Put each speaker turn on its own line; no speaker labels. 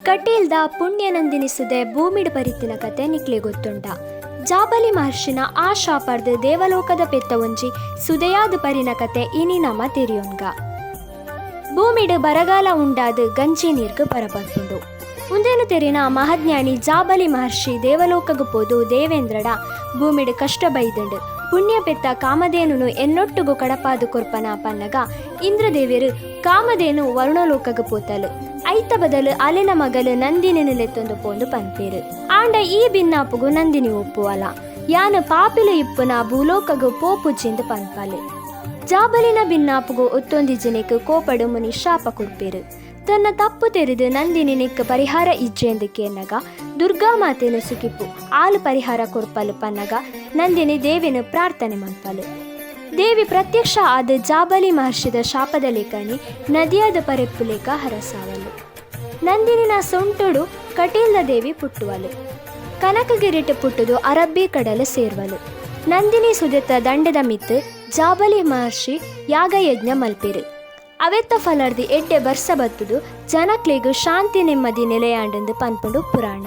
ಕಟೀಲ್ದ ಪುಣ್ಯನಂದಿನಿಸುದೆ ಭೂಮಿಡ್ ಪರಿತಿನ ಕತೆ ನಿಕ್ಲೆ ಗೊತ್ತುಂಡ ಜಾಬಲಿ ಮಹರ್ಷಿನ ಆ ಶಾಪರ್ದ ದೇವಲೋಕದ ಪೆತ್ತ ಒಂಜಿ ಸುದೆಯಾದ ಪರಿನ ಕತೆ ಇನಿ ನಮ ತಿರಿಯೊಂಗ ಭೂಮಿಡ್ ಬರಗಾಲ ಉಂಡಾದ ಗಂಜಿ ನೀರ್ಗ್ ಬರಬಂದು ಮುಂದೇನು ತೆರಿನ ಮಹಾಜ್ಞಾನಿ ಜಾಬಲಿ ಮಹರ್ಷಿ ದೇವಲೋಕಗ ಪೋದು ದೇವೇಂದ್ರಡ ಭೂಮಿಡ್ ಕಷ್ಟ ಬೈದಂಡು ಪುಣ್ಯ ಪೆತ್ತ ಕಾಮಧೇನು ಎನ್ನೊಟ್ಟುಗು ಕಡಪಾದು ಕೊರ್ಪನ ಪನ್ನಗ ಇಂದ್ರದೇವಿಯರು ಕಾಮಧೇನು ವರುಣಲೋಕಗ ಪೋತಲು. ಐತ ಬದಲು ಅಲೆನ ಮಗಲು ನಂದಿನಿ ನೆಲೆತ್ತೊಂದು ಪೋಂದು ಪನ್ಪೇರು ಆಂಡ ಈ ಭಿನ್ನಾಪುಗು ನಂದಿನಿ ಒಪ್ಪುವಲ. ಯಾನು ಪಾಪಿಲು ಇಪ್ಪುನ ಭೂಲೋಕಗು ಪೋಪುಜಿಂದು ಪನ್ಪಲೆ. ಜಾಬಲಿನ ಭಿನ್ನಾಪುಗು ಒತ್ತೊಂದಿ ಜನಕ್ಕೆ ಕೋಪಡು ಮುನಿ ಶಾಪ ಕೊಡ್ಪೇರು. ತನ್ನ ತಪ್ಪು ತೆರೆದು ನಂದಿನಿ ನಿಕ್ಕ ಪರಿಹಾರ ಇಜ್ಜೆಂದಕ್ಕೆ ಕೇನಗ ದುರ್ಗಾ ಮಾತೆನು ಸುಖಿಪ್ಪು ಆಲು ಪರಿಹಾರ ಕೊಡ್ಪಲು ಪನ್ನಗ, ನಂದಿನಿ ದೇವಿನ ಪ್ರಾರ್ಥನೆ ಮನ್ಪಲು ದೇವಿ ಪ್ರತ್ಯಕ್ಷ ಆದ ಜಾಬಲಿ ಮಹರ್ಷಿದ ಶಾಪದ ಲೇಖನಿ ನದಿಯಾದ ಪರೆಪ್ಪು ಲೇಖ ಹರಸಾವಲು. ನಂದಿನಿನ ಸೊಂಟುಡು ಕಟೀಲ್ದ ದೇವಿ ಪುಟ್ಟುವಲು. ಕನಕಗಿರಿಟ್ಟು ಪುಟ್ಟುದು ಅರಬ್ಬಿ ಕಡಲು ಸೇರ್ವಲು. ನಂದಿನಿ ಸುದತ್ತ ದಂಡದ ಮಿತ್ತು ಜಾಬಲಿ ಮಹರ್ಷಿ ಯಾಗಯಜ್ಞ ಮಲ್ಪಿರಿ. ಅವೆತ್ತ ಫಲರ್ದಿ ಎಡ್ಡೆ ಬರ್ಸ ಬತ್ತುದು ಜನಕ್ಲಿಗೂ ಶಾಂತಿ ನೆಮ್ಮದಿ ನೆಲೆಯಾಂಡೆಂದು ಪನ್ಪುಂಡು ಪುರಾಣ.